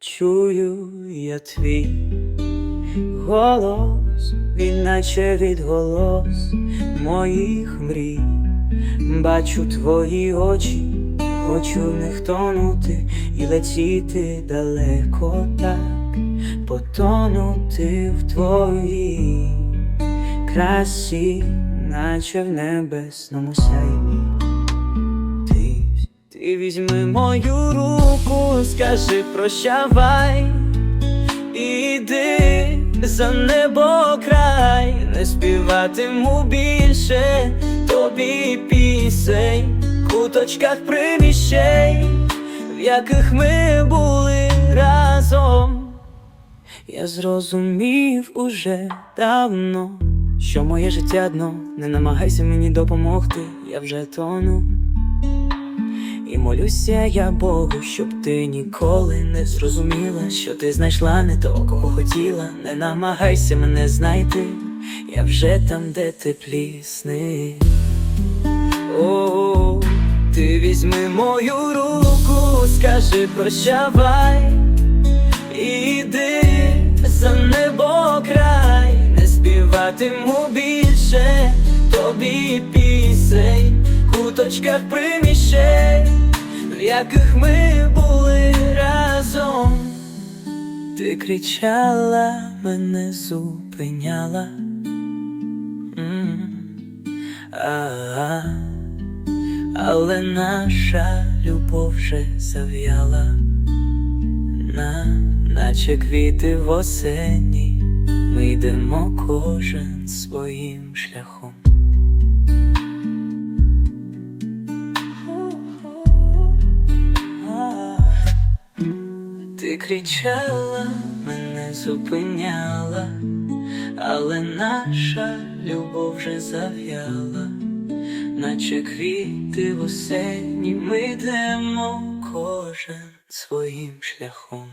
чую я твій голос, він наче відголос моїх мрій. Бачу твої очі, хочу в них тонути і летіти далеко так, потонути в твоїй красі, наче в небесному сяйві. Ти, ти візьми мою руку, скажи прощавай, іди за небо край, не співатиму більше тобі пісень, куточках приміщень, в яких ми були разом. Я зрозумів уже давно, що моє життя дно, не намагайся мені допомогти, я вже тону. Молюся я Богу, щоб ти ніколи не зрозуміла, що ти знайшла не того, кого хотіла. Не намагайся мене знайти, я вже там, де теплі сни. О, ти візьми мою руку, скажи прощавай, іди за небо край, не співатиму більше тобі пісень, куточках приміщень, в яких ми були разом. Ти кричала, мене зупиняла. М, а-а. Але наша любов вже зав'яла, на, наче квіти в осені, ми йдемо кожен своїм шляхом. Кричала, мене зупиняла, але наша любов вже зав'яла, наче квіти в осені, ми йдемо кожен своїм шляхом.